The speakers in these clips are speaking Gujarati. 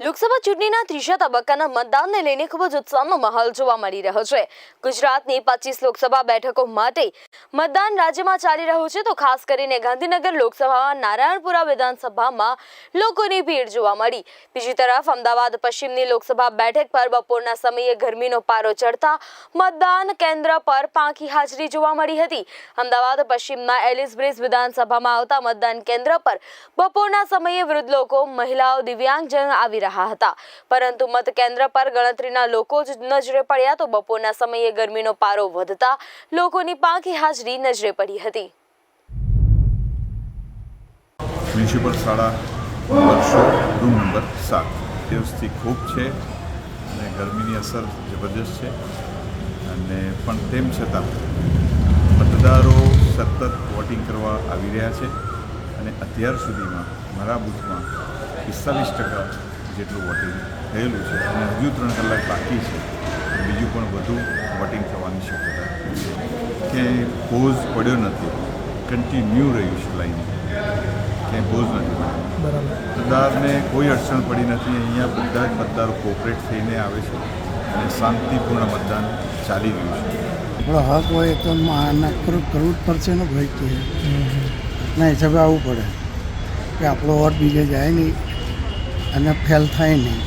લોકસભા ચૂંટણીના ત્રીજા તબક્કાના મતદાનને લઈને ખૂબ જ ઉત્સાહનો માહોલ જોવા મળી રહ્યો છે. ગુજરાતની પચીસ લોકસભા બેઠકો માટે મતદાન રાજ્યમાં ચાલી રહ્યું છે તો ખાસ કરીને ગાંધીનગર લોકસભામાં નારાયણપુરા વિધાનસભામાં લોકોની ભીડ જોવા મળી. બીજી તરફ અમદાવાદ પશ્ચિમની લોકસભા બેઠક પર બપોરના સમયે ગરમીનો પારો ચડતા મતદાન કેન્દ્ર પર પાંખી હાજરી જોવા મળી હતી. અમદાવાદ પશ્ચિમના એલિસ બ્રિજ વિધાનસભામાં આવતા મતદાન કેન્દ્ર પર બપોરના સમયે વૃદ્ધ લોકો, મહિલાઓ, દિવ્યાંગજન આવી રહ્યા હતા. પરંતુ મત કેન્દ્ર પર ગણતરીના લોકો જ નજરે પડ્યા તો બપોરના સમયે ગરમીનો પારો વધતા લોકોની પાંખી હાજરી નજરે પડી હતી. મ્યુનિસિપલ શાળા વર્કશોપ રૂમ નંબર સાત. દિવસથી ખૂબ છે અને ગરમીની અસર જબરજસ્ત છે. અને પણ તેમ છતાં મતદારો સતત વોટિંગ કરવા આવી રહ્યા છે. અને અત્યાર સુધીમાં મારા બૂથમાં પિસ્તાલીસ ટકા જેટલું વોટિંગ થયેલું છે. અને હજુ ત્રણ કલાક બાકી છે. બીજું પણ વધુ વોટિંગ થવાની શક્યતા છે. ક્યાંય પોઝ પડ્યો નથી. કન્ટિન્યુ રહ્યું છે લાઈન ક્યાંય પોઝ નથી પડ્યો. મતદારને કોઈ અડચણ પડી નથી. અહીંયા બધા જ મતદારો કોઓપરેટ થઈને આવે છે. અને શાંતિપૂર્ણ મતદાન ચાલી રહ્યું છે. આપણો હક હોય તો માના કરવું કરવું જ પડશે ને ભાઈ કે ના હિસાબે આવવું પડે. કે આપણો વોટ બીજે જાય નહીં. અને ફેલ થાય નહીં.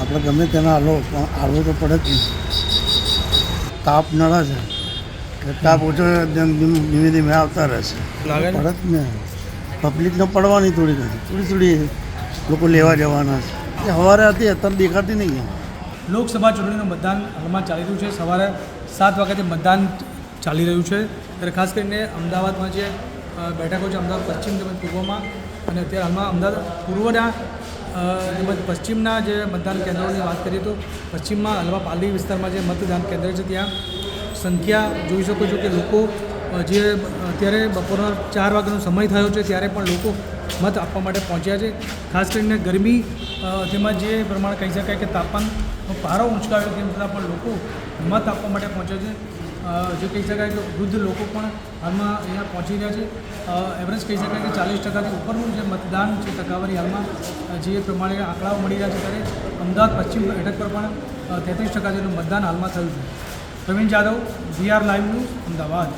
આપણે ગમે તેના હાલો પણ હાલવું તો પડે જ નહીં. તાપ નળા છે એટલે તાપ ઓછો ધીમે ધીમે આવતા રહેશે? પડે જ ને પબ્લિકને પડવાની થોડી ઘણી. થોડી થોડી લોકો લેવા જવાના છે. એ સવારે હતી અત્યારે દેખાતી નહીં લોકસભા ચૂંટણીનું મતદાન હાલમાં ચાલી રહ્યું છે. સવારે સાત વાગ્યાથી મતદાન ચાલી રહ્યું છે. ત્યારે ખાસ કરીને અમદાવાદમાં જે બેઠકો છે અમદાવાદ પશ્ચિમ તેમજ પૂર્વમાં અને અત્યારે હાલમાં અમદાવાદ પૂર્વના તેમજ પશ્ચિમના જે મતદાન કેન્દ્રોની વાત કરીએ તો પશ્ચિમમાં હલવા પાલી વિસ્તારમાં જે મતદાન કેન્દ્ર છે ત્યાં સંખ્યા જોઈ શકો છો કે લોકો જે અત્યારે બપોરના ચાર વાગ્યાનો સમય થયો છે ત્યારે પણ લોકો મત આપવા માટે પહોંચ્યા છે. ખાસ કરીને ગરમી તેમાં જે પ્રમાણે કહી શકાય કે તાપમાનનો પારો ઉંચકાયો તેમ છતાં પણ લોકો મત આપવા માટે પહોંચ્યા છે. જે કહી શકાય કે વૃદ્ધ લોકો પણ હાલમાં અહીંયા પહોંચી રહ્યા છે. એવરેજ કહી શકાય કે ચાલીસ ટકાથી ઉપરનું જે મતદાન છે, ટકાવારી હાલમાં જે પ્રમાણે આંકડાઓ મળી રહ્યા છે, ત્યારે અમદાવાદ પશ્ચિમ બેઠક પર પણ તેત્રીસ ટકા જેટલું મતદાન હાલમાં થયું છે. Pravin Jadav VR live news, Ahmedabad.